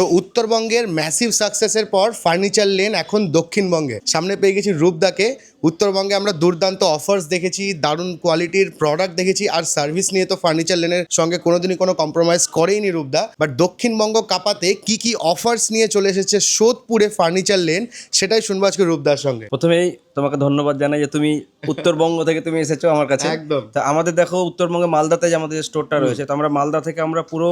তো উত্তরবঙ্গের ম্যাসিভ সাকসেসের পর ফার্নিচার লেন এখন দক্ষিণবঙ্গে। সামনে পেয়ে গেছি রূপদাকে। উত্তরবঙ্গে আমরা দুর্দান্ত অফার্স দেখেছি, দারুণ কোয়ালিটির প্রোডাক্ট দেখেছি, আর সার্ভিস নিয়ে তো ফার্নিচার লেনের সঙ্গে কোনোদিনই কোনো কম্প্রোমাইজ করেইনি রূপদা। বাট দক্ষিণবঙ্গ কাপাতে কি কি অফার্স নিয়ে চলে এসেছে সোদপুরে ফার্নিচার লেন সেটাই শুনব আজকে রূপদার সঙ্গে। প্রথমেই তোমাকে ধন্যবাদ জানাই যে তুমি উত্তরবঙ্গ থেকে তুমি এসেছ আমার কাছে। একদম। তা আমাদের দেখো উত্তরবঙ্গে মালদাতে যে আমাদের স্টোরটা রয়েছে তো আমরা মালদা থেকে আমরা পুরো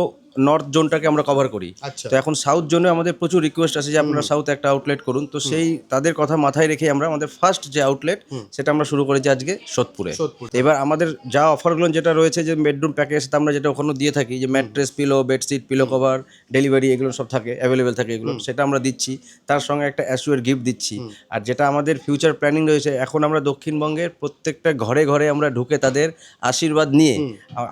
নর্থ জোনটাকে আমরা কভার করি। আচ্ছা। তো এখন সাউথ জোনে আমাদের প্রচুর রিকোয়েস্ট আছে যে আপনারা সাউথ একটা আউটলেট করুন। তো সেই তাদের কথা মাথায় রেখে আমরা আমাদের ফার্স্ট যে আউটলেট সেটা আমরা শুরু করেছি আজকে সোদপুরে। এবার আমাদের যা অফারগুলো যেটা রয়েছে যে বেডরুম প্যাকেজ আমরা যেটা ওখানে দিয়ে থাকি যে mattress pillow bedsheet pillow cover delivery এগুলো সব থাকে অ্যাভেলেবেল থাকে এগুলো সেটা আমরা দিচ্ছি। তার সঙ্গে একটা অ্যাসুয়ার গিফট দিচ্ছি। আর যেটা আমাদের ফিউচার প্ল্যানিং রয়েছে। এখন আমরা দক্ষিণবঙ্গের প্রত্যেকটা ঘরে ঘরে আমরা ঢুকে তাদের আশীর্বাদ নিয়ে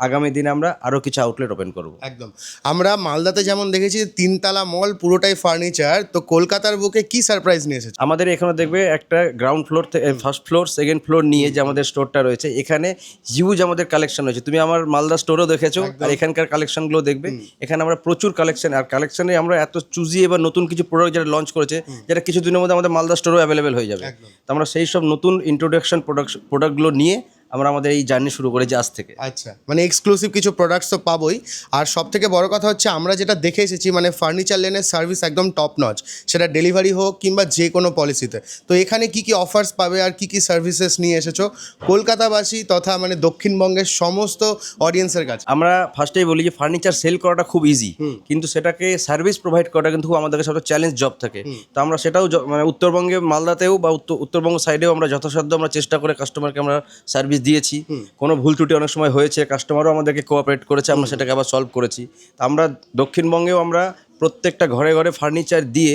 আগামী দিনে আমরা আরও কিছু আউটলেট ওপেন করব। একদম। আমরা মালদাতে যেমন দেখেছি তিনতলা মল পুরোটাই ফার্নিচার তো কলকাতার বুকে কি সারপ্রাইজ নিয়ে এসেছে? আমাদের এখানে দেখবে একটা গ্রাউন্ড ফ্লোর থেকে ফার্স্ট ফ্লোর সেকেন্ড ফ্লোর নিয়ে যে আমাদের স্টোরটা রয়েছে এখানে হিউজ আমাদের কালেকশন রয়েছে। তুমি আমার মালদা স্টোরও দেখেছ আর এখানকার কালেকশনগুলো দেখবে। এখানে আমরা প্রচুর কালেকশন আর কালেকশনে আমরা এত চুজি এবার নতুন কিছু প্রোডাক্ট যেটা লঞ্চ করেছে যেটা কিছু দিনের মধ্যে আমাদের মালদা স্টোরও অ্যাভেলেবেল হয়ে যাবে। তো আমরা সেই সব নতুন ইন্ট্রোডাকশন প্রোডাক্ট প্রোডাক্টগুলো নিয়ে আমরা আমাদের এই জার্নি শুরু করেছি আজ থেকে। আচ্ছা মানে এক্সক্লুসিভ কিছু প্রোডাক্টস তো পাবোই। আর সব থেকে বড় কথা হচ্ছে আমরা যেটা দেখে এসেছি মানে ফার্নিচার লেনের সার্ভিস একদম টপ নচ সেটা ডেলিভারি হোক কিংবা যে কোনো পলিসিতে তো এখানে কি কি অফার্স পাবে আর কি কি সার্ভিসেস নিয়ে এসেছ? কলকাতাবাসী তথা মানে দক্ষিণবঙ্গের সমস্ত অডিয়েন্সের কাছে। আমরা ফার্স্টেই বলি যে ফার্নিচার সেল করাটা খুব ইজি কিন্তু সেটাকে সার্ভিস প্রোভাইড করাটা কিন্তু খুব আমাদের কাছে একটা চ্যালেঞ্জ জব থাকে। তো আমরা সেটাও মানে উত্তরবঙ্গে মালদাতেও বা উত্তর- উত্তরবঙ্গ সাইডেও আমরা যথাসাধ্য আমরা চেষ্টা করে কাস্টমারকে আমরা সার্ভিস দিয়েছি। কোনো ভুল ত্রুটি অনেক সময় হয়েছে কাস্টমারও আমাদেরকে কোঅপারেট করেছে আমরা সেটাকে আবার সলভ করেছি। তো আমরা দক্ষিণবঙ্গেও আমরা প্রত্যেকটা ঘরে ঘরে ফার্নিচার দিয়ে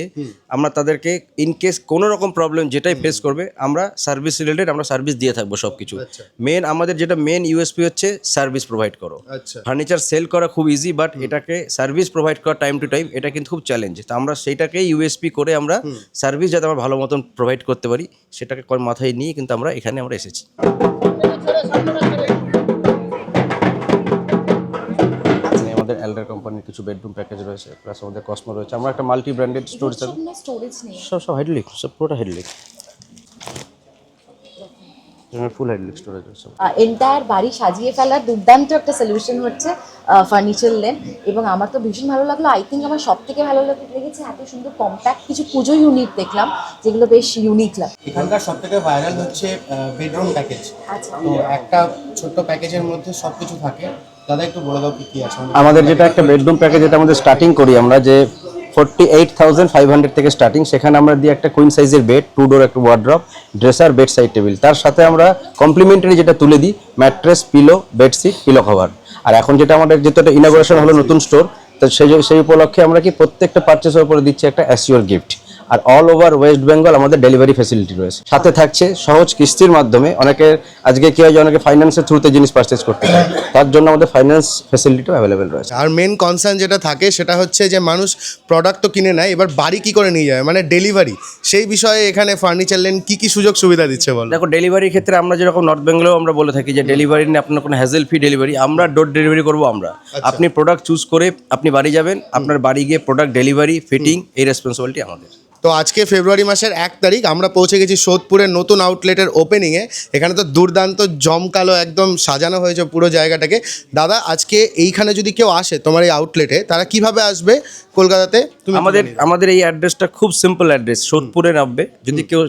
আমরা তাদেরকে ইন কেস কোনো রকম প্রবলেম যেটাই ফেস করবে আমরা সার্ভিস রিলেটেড আমরা সার্ভিস দিয়ে থাকব সব কিছু আচ্ছা। মেন আমাদের যেটা মেন ইউএসপি হচ্ছে সার্ভিস প্রোভাইড করো। আচ্ছা। ফার্নিচার সেল করা খুব ইজি বাট এটাকে সার্ভিস প্রোভাইড করা টাইম টু টাইম এটা কিন্তু খুব চ্যালেঞ্জ তো আমরা সেইটাকেই ইউএসপি করে আমরা সার্ভিস যাতে আমরা ভালো মতন প্রোভাইড করতে পারি সেটাকে মাথায় নিয়ে কিন্তু আমরা এখানে আমরা এসেছি। আমাদের এল্ডার কোম্পানির কিছু বেডরুম প্যাকেজ রয়েছে প্লাস আমাদের কসমো রয়েছে। আমরা একটা মাল্টি ব্র্যান্ডেড স্টোরেজ সব সব হাইড্রোলিক সব পুরোটা হাইড্রোলিক ফুল হাইড্রোলিক স্টোরেজ আছে। এন্টায়ার বাড়ি সাজিয়ে ফেলার দুর্দান্ত একটা সলিউশন হচ্ছে ফার্নিচার লেন। এবং আমার তো ভীষণ ভালো লাগল। আই থিঙ্ক আমার সব থেকে ভালো লাগ- লেগেছে এত সুন্দর কম্প্যাক্ট কিছু পুজো ইউনিট দেখলাম যেগুলো বেশ ইউনিক লাগ এখানকার সব থেকে ভাইরাল হচ্ছে বেডরুম প্যাকেজ আচ্ছা। তো একটা ছোট্ট প্যাকেজের মধ্যে সব কিছু থাকে। দাদা একটু বলে দাও কি কি আছে? আমাদের যেটা একটা বেডরুম প্যাকেজ যেটা আমাদের স্টার্টিং করি আমরা যে forty eight thousand five hundred থেকে স্টার্টিং সেখানে আমরা দিই একটা কুইন সাইজের বেড টু ডোর একটা wardrobe dresser bed side table তার সাথে আমরা কমপ্লিমেন্টারি যেটা তুলে দিই mattress pillow bedsheet pillow cover আর এখন যেটা আমাদের যেহেতু একটা ইনাগোরেশন হলো নতুন স্টোর তো সেই সেই উপলক্ষে আমরা কি প্রত্যেকটা পার্চেসের উপরে দিচ্ছি একটা অ্যাসিওর গিফট আর অল ওভার ওয়েস্ট বেঙ্গল আমাদের ডেলিভারি ফ্যাসিলিটি রয়েছে। সাথে থাকছে সহজ কিস্তির মাধ্যমে অনেকে আজকে কি হয় যে অনেকে ফাইন্যান্সের থ্রুতে জিনিস পারচেস করতে চায়। তার জন্য আমাদের ফাইন্যান্স ফ্যাসিলিটিও অ্যাভেলেবেল রয়েছে। আর মেন কনসার্ন যেটা থাকে সেটা হচ্ছে যে মানুষ প্রোডাক্ট তো কিনে নেয় এবার বাড়ি কি করে নিয়ে যাবে মানে ডেলিভারি সেই বিষয়ে এখানে ফার্নিচার লেন কি কি সুযোগ সুবিধা দিচ্ছে বল? দেখো ডেলিভারির ক্ষেত্রে আমরা যেরকম নর্থ বেঙ্গলেও আমরা বলে থাকি যে ডেলিভারি নিয়ে আপনার কোনো হ্যাজেল ফি ডেলিভারি আমরা ডোর ডেলিভারি করব আমরা। আপনি প্রোডাক্ট চুজ করে আপনি বাড়ি যাবেন আপনার বাড়ি গিয়ে প্রোডাক্ট ডেলিভারি ফিটিং এই রেসপন্সিবিলিটি আমাদের। তো আজকে ফেব্রুয়ারি মাসের এক তারিখ আমরা পৌঁছে গেছি সোদপুরের নতুন আউটলেটের ওপেনিংয়ে এখানে তো দুর্দান্ত জমকালো একদম সাজানো হয়েছে পুরো জায়গাটাকে। দাদা আজকে এইখানে যদি কেউ আসে তোমার এই আউটলেটে তারা কীভাবে আসবে কলকাতাতে? তুমি আমাদের আমাদের এই অ্যাড্রেসটা খুব সিম্পল অ্যাড্রেস সোদপুরে নামবে। যদি কেউ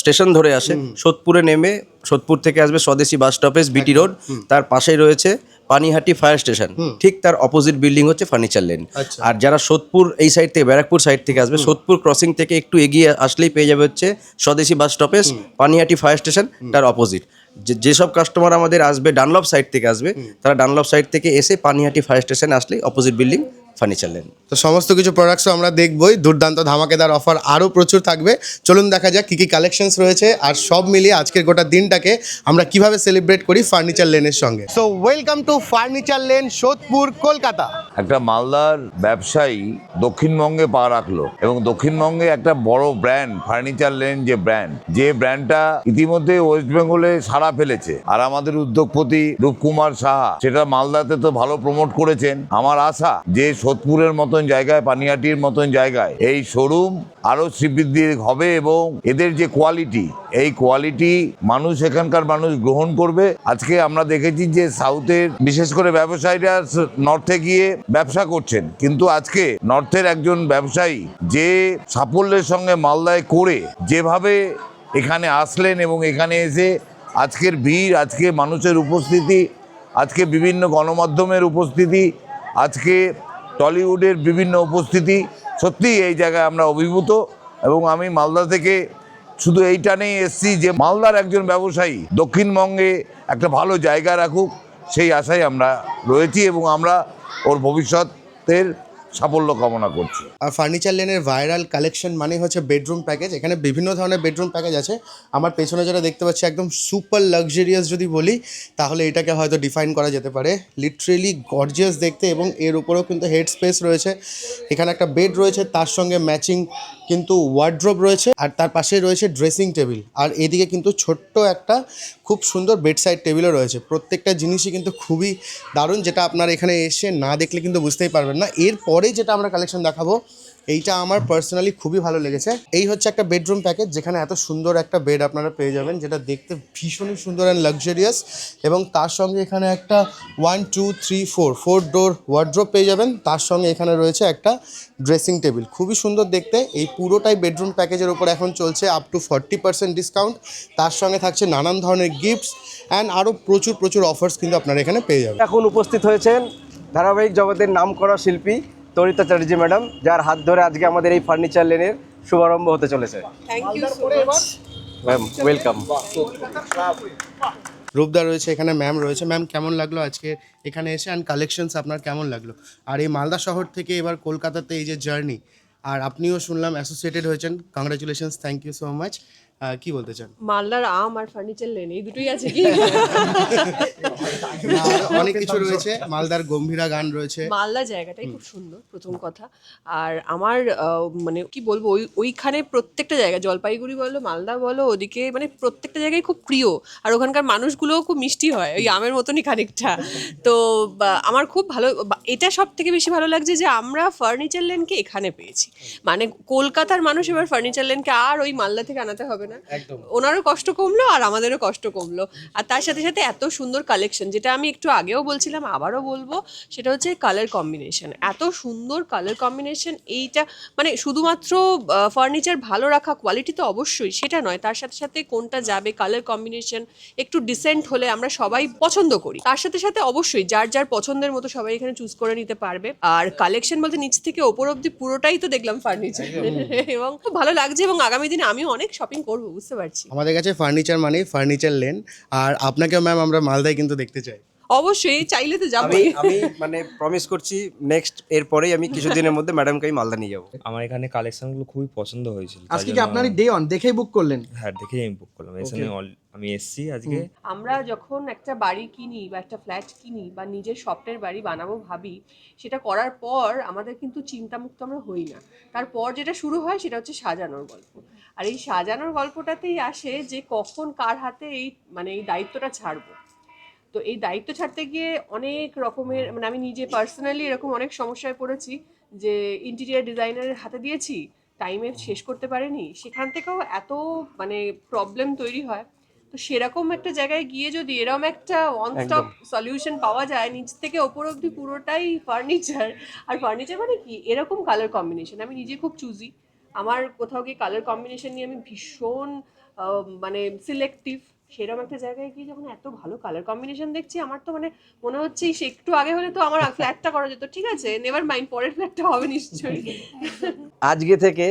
স্টেশন ধরে আসে সোদপুরে নেমে সোদপুর থেকে আসবে স্বদেশী বাস স্টপেজ বিটি রোড। তার পাশেই রয়েছে পানিহাটি ফায়ার স্টেশন। ঠিক তার অপোজিট বিল্ডিং হচ্ছে ফার্নিচার লেন আচ্ছা। আর যারা সোদপুর এই সাইড থেকে ব্যারাকপুর সাইড থেকে আসবে সোদপুর ক্রসিং থেকে একটু এগিয়ে আসলেই পেয়ে যাবে হচ্ছে স্বদেশী bus stoppage Panihati fire station তার অপোজিট যে যেসব কাস্টমার আমাদের আসবে ডানলপ সাইড থেকে আসবে তারা ডানলপ সাইড থেকে এসে পানিহাটি ফায়ার স্টেশন আসলেই অপোজিট বিল্ডিং ফার্নিচার লেন। তো সমস্ত কিছু প্রোডাক্টসও আমরা দেখবই। দুর্দান্ত ধামাকেদার অফার আরও প্রচুর থাকবে। চলুন দেখা যাক কী কী কালেকশনস রয়েছে। আর সব মিলিয়ে আজকের গোটা দিনটাকে আমরা কীভাবে সেলিব্রেট করি ফার্নিচার লেনের সঙ্গে। So welcome to Furniture Lane Sodepur Kolkata. একটা মালদার ব্যবসায়ী দক্ষিণবঙ্গে পা রাখল এবং দক্ষিণবঙ্গে একটা বড় ব্র্যান্ড ফার্নিচার লেন যে ব্র্যান্ড যে ব্র্যান্ডটা ইতিমধ্যে ওয়েস্ট বেঙ্গলে সারা ফেলেছে। আর আমাদের উদ্যোগপতি রূপকুমার সাহা সেটা মালদাতে তো ভালো প্রমোট করেছেন। আমার আশা যে সোদপুরের মতন জায়গায় পানিয়াটির মতন জায়গায় এই শোরুম আরও শ্রীবৃদ্ধি হবে এবং এদের যে কোয়ালিটি এই কোয়ালিটি মানুষ এখানকার মানুষ গ্রহণ করবে। আজকে আমরা দেখেছি যে সাউথের বিশেষ করে ব্যবসায়ীরা নর্থে গিয়ে ব্যবসা করছেন। কিন্তু আজকে নর্থের একজন ব্যবসায়ী যে সাফল্যের সঙ্গে মালদায় করে যেভাবে এখানে আসলেন এবং এখানে এসে আজকের ভিড়, আজকে মানুষের উপস্থিতি, আজকে বিভিন্ন গণমাধ্যমের উপস্থিতি, আজকে টলিউডের বিভিন্ন উপস্থিতি সত্যিই এই জায়গায় আমরা অভিভূত এবং আমি মালদা থেকে শুধু এইটা টানেই এসছি যে মালদার একজন ব্যবসায়ী দক্ষিণবঙ্গে একটা ভালো জায়গা রাখুক, সেই আশায় আমরা রয়েছি এবং আমরা ওর ভবিষ্যতের সাফল্য কামনা করছি। আর ফার্নিচার লেনের ভাইরাল কালেকশন মানে হচ্ছে বেডরুম প্যাকেজ এখানে বিভিন্ন ধরনের বেডরুম প্যাকেজ আছে। আমার পেছনে যেটা দেখতে পাচ্ছি, একদম সুপার লাক্সারিয়াস যদি বলি, তাহলে এটাকে হয়তো ডিফাইন করা যেতে পারে। লিটারেলি গর্জিয়াস দেখতে এবং এর উপরেও কিন্তু হেড স্পেস রয়েছে। এখানে একটা বেড রয়েছে, তার সঙ্গে ম্যাচিং কিন্তু ওয়ার্ড্রোব রয়েছে আর তার পাশে রয়েছে ড্রেসিং টেবিল আর এদিকে কিন্তু ছোট্ট একটা খুব সুন্দর বেডসাইড টেবিলও রয়েছে। প্রত্যেকটা জিনিসই কিন্তু খুবই দারুণ যেটা আপনার এখানে এসে না দেখলে কিন্তু বুঝতেই পারবেন না। এরপরে যেটা আমরা কালেকশন দেখাবো এইটা আমার পার্সোনালি খুবই ভালো লেগেছে। এই হচ্ছে একটা বেডরুম প্যাকেজ যেখানে এত সুন্দর একটা বেড আপনারা পেয়ে যাবেন, যেটা দেখতে ভীষণই সুন্দর অ্যান্ড লাক্সারিয়াস এবং তার সঙ্গে এখানে একটা one two three four four door wardrobe পেয়ে যাবেন। তার সঙ্গে এখানে রয়েছে একটা ড্রেসিং টেবিল খুবই সুন্দর দেখতে। এই পুরোটাই বেডরুম প্যাকেজের উপর এখন চলছে up to forty percent discount তার সঙ্গে থাকছে নানান ধরনের গিফটস অ্যান্ড আরও প্রচুর প্রচুর অফার্স কিন্তু আপনারা এখানে পেয়ে যাবেন। এখন উপস্থিত হয়েছেন ধারাবাহিক জগতের নাম করা শিল্পী তরিতা চ্যাটার্জি ম্যাডাম যার হাত ধরে আজকে আমাদের এই ফার্নিচার লেনের শুভারম্ভ হতে চলেছে। Thank you so much ma'am welcome রূপদা রয়েছে এখানে ম্যাম রয়েছে। ম্যাম কেমন লাগল আজকে এখানে এসে? অ্যান্ড কালেকশনস আপনার কেমন লাগল? আর এই মালদা শহর থেকে এবার কলকাতাতে এই যে জার্নি আর আপনিও শুনলাম অ্যাসোসিয়েটেড হয়েছেন। Congratulations thank you so much কি বলতে চান? মালদার আম আর ফার্নিচার লেন এই দুটোই আছে কি? অনেক কিছু রয়েছে। মালদার গম্ভীরা গান রয়েছে। মালদা জায়গাটাই খুব সুন্দর প্রথম কথা। আর আমার মানে কি বলব ওই ওইখানে প্রত্যেকটা জায়গা জলপাইগুড়ি বলো মালদা বলো ওদিকে মানে প্রত্যেকটা জায়গায় খুব প্রিয়। আর ওখানকার মানুষগুলোও খুব মিষ্টি হয় ওই আমের মতনই খানিকটা। তো আমার খুব ভালো এটা সব থেকে বেশি ভালো লাগছে যে আমরা ফার্নিচার লেনকে এখানে পেয়েছি। মানে কলকাতার মানুষ এবার ফার্নিচার লেনকে আর ওই মালদা থেকে আনাতে হবে না? ওনারও কষ্ট কমলো আর আমাদেরও কষ্ট কমলো। আর তার সাথে সাথে এত সুন্দর কালেকশন যেটা আমি একটু আগেও বলছিলাম আবারও বলব সেটা হচ্ছে কালার কম্বিনেশন এত সুন্দর কালার কম্বিনেশন এইটা মানে শুধুমাত্র ফার্নিচার ভালো রাখা কোয়ালিটি তো অবশ্যই সেটা নয়। তার সাথে সাথে কোনটা যাবে কালার কম্বিনেশন একটু ডিসেন্ট হলে আমরা সবাই পছন্দ করি। তার সাথে সাথে অবশ্যই যার যার পছন্দের মতো সবাই এখানে চুজ করে নিতে পারবে। আর কালেকশন বলতে নিচ থেকে ওপর অব্দি পুরোটাই তো দেখলাম ফার্নিচার এবং খুব ভালো লাগছে এবং আগামী দিনে আমিও অনেক শপিং করব। বুঝতে পারছি। আমাদের কাছে ফার্নিচার মানে ফার্নিচার লেন আর আপনাকেও ম্যাম আমরা মালদায় কিন্তু দেখতে চাই। অবশ্যই চাইলে তো আমি যাবোই আমি মানে প্রমিস করছি নেক্সট এরপরেই আমি কিছুদিনের মধ্যে ম্যাডামকে আমি মালদা নিয়ে যাব। আমার এখানে কালেকশনগুলো খুবই পছন্দ হয়েছিল আজকে কি আপনারই ডে অন দেখেই বুক করলেন? হ্যাঁ দেখেই আমি বুক করলাম। এখানে আমি এসছি আজকে। আমরা যখন একটা বাড়ি কিনি বা একটা ফ্ল্যাট কিনি বা নিজের স্বপ্নের বাড়ি বানাবো ভাবি সেটা করার পর আমাদের কিন্তু চিন্তামুক্ত আমরা হই না। তারপর যেটা শুরু হয় সেটা হচ্ছে সাজানোর গল্প। আর এই সাজানোর গল্পটাতেই আসে যে কখন কার হাতে এই মানে এই দায়িত্বটা ছাড়বো। তো এই দায়িত্ব ছাড়তে গিয়ে অনেক রকমের মানে আমি নিজে পার্সোনালি এরকম অনেক সমস্যায় পড়েছি যে ইন্টেরিয়ার ডিজাইনারের হাতে দিয়েছি টাইমে শেষ করতে পারেনি সেখান থেকেও এত মানে প্রবলেম তৈরি হয়। তো সেরকম একটা জায়গায় গিয়ে যদি এরকম একটা ওয়ান স্টপ সলিউশন পাওয়া যায় নিচ থেকে ওপর অব্দি পুরোটাই ফার্নিচার আর ফার্নিচার মানে কি? এরকম কালার কম্বিনেশন আমি নিজে খুব চুজি আমার কোথাও গিয়ে কালার কম্বিনেশন নিয়ে আমি ভীষণ মানে সিলেক্টিভ সেরকম একটা জায়গায় গিয়ে যখন এত ভালো কালার কম্বিনেশন দেখছি আমার তো মানে মনে হচ্ছে সে একটু আগে হলে তো আমার ফ্ল্যাটটা করা যেত। ঠিক আছে নেভার মাইন্ড পরের ফ্ল্যাটটা হবে নিশ্চয়ই। আজকে থেকে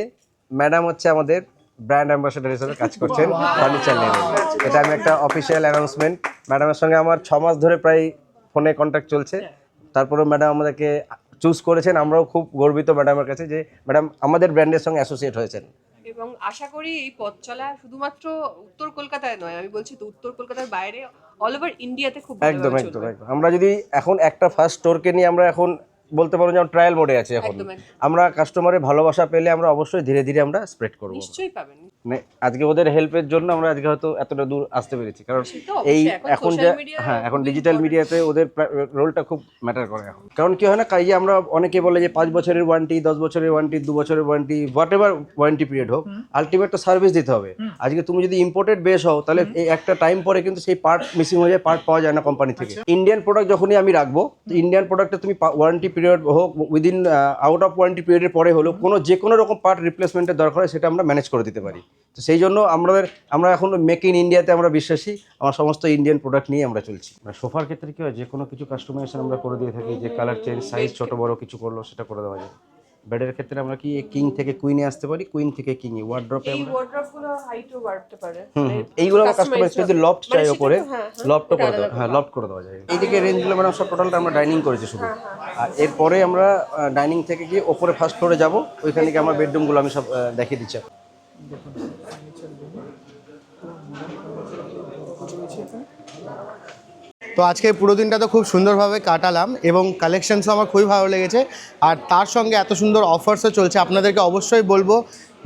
ম্যাডাম হচ্ছে আমাদের ব্র্যান্ড অ্যাম্বাসেডার হিসেবে কাজ করছেন ফার্নিচার লেনে এটা আমি একটা অফিসিয়াল অ্যানাউন্সমেন্ট ম্যাডামের সঙ্গে আমার ছ মাস ধরে প্রায় ফোনে কন্ট্যাক্ট চলছে। তারপরে ম্যাডাম আমাদেরকে চুজ করেছেন আমরাও খুব গর্বিত ম্যাডামের কাছে যে ম্যাডাম আমাদের ব্র্যান্ডের সঙ্গে অ্যাসোসিয়েট হয়েছেন। এবং আশা করি এই পথ চলা শুধুমাত্র উত্তর কলকাতায় নয় আমি বলছি তো উত্তর কলকাতার বাইরে অল ওভার ইন্ডিয়াতে খুব একদম একদম একদম। আমরা যদি এখন একটা ফার্স্ট স্টোরকে নিয়ে আমরা এখন বলতে পারো যে ট্রায়াল মোডে আছে এখন। আমরা কাস্টমারের ভালোবাসা পেলে আমরা অবশ্যই ধীরে ধীরে আমরা স্প্রেড করব। নিশ্চয়ই পাবেন। মানে আজকে ওদের হেল্পের জন্য আমরা আজকে হয়তো এতটা দূর আসতে পেরেছি। কারণ এই এখন যে হ্যাঁ এখন ডিজিটাল মিডিয়াতে ওদের রোলটা খুব ম্যাটার করে এখন। কারণ কি হয় না কাজে আমরা অনেকে বলে যে পাঁচ বছরের ওয়ারেন্টি দশ বছরের ওয়ারেন্টি দু বছরের warranty whatever warranty period হোক আলটিমেট তো সার্ভিস দিতে হবে। আজকে তুমি যদি ইম্পোর্টেড বেস হও তাহলে এই একটা টাইম পরে কিন্তু সেই পার্ট মিসিং হয়ে যায় পার্ট পাওয়া যায় না কোম্পানি থেকে। ইন্ডিয়ান প্রোডাক্ট যখনই আমি রাখব ইন্ডিয়ান প্রোডাক্টে তুমি ওয়ারেন্টি পিরিয়ড হোক উইদিন আউট অফ ওয়ারেন্টি পিরিয়ডের পরে হলো কোনো যে কোনো রকম পার্ট রিপ্লেসমেন্টের দরকার হয়, সেটা আমরা ম্যানেজ করে দিতে পারি। তো সেই জন্য আমাদের, আমরা এখন মেক ইন ইন্ডিয়াতে আমরা বিশ্বাসী, আমার সমস্ত ইন্ডিয়ান প্রোডাক্ট নিয়ে আমরা চলছি। সোফার ক্ষেত্রে কী হয়, যে কোনো কিছু কাস্টমাইজেশন আমরা করে দিয়ে থাকি, যে কালার চেঞ্জ সাইজ ছোটো, বড়ো কিছু করল, সেটা করে দেওয়া যায়। বেডের ক্ষেত্রে আমরা কি কিং থেকে কুইনে আসতে পারি? কুইন থেকে কিংয়ে ওয়ার্ড্রপে এই আমরা ওয়ার্ড্রপগুলো হাইটও বাড়তে পারে। হুম, মানে এইগুলো আমরা কাস্টমাইজ যদি। লফট চাই ওপরে তো, হ্যাঁ, হ্যাঁ, লফটও করে দেওয়া হ্যাঁ লফট করে দেওয়া যায়। এইদিকে রেঞ্জগুলো ম্যাডাম সব টোটালটা আমরা ডাইনিং করেছি শুধু। আর এরপরে আমরা ডাইনিং থেকে গিয়ে ওপরে ফার্স্ট ফ্লোরে যাব। ওইখানে গিয়ে আমার বেডরুমগুলো আমি সব দেখিয়ে দিচ্ছি। তো আজকে পুরো দিনটা তো খুব সুন্দরভাবে কাটালাম এবং কালেকশানসও আমার খুবই ভালো লেগেছে। আর তার সঙ্গে এত সুন্দর অফার্সও চলছে। আপনাদেরকে অবশ্যই বলব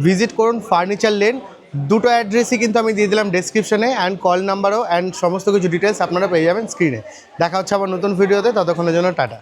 ভিজিট করুন ফার্নিচার লেন দুটো অ্যাড্রেসই কিন্তু আমি দিয়ে দিলাম ডিসক্রিপশনে অ্যান্ড কল নাম্বারও অ্যান্ড সমস্ত কিছু ডিটেলস আপনারা পেয়ে যাবেন স্ক্রিনে দেখা হচ্ছে আবার নতুন ভিডিওতে ততক্ষণের জন্য টাটা।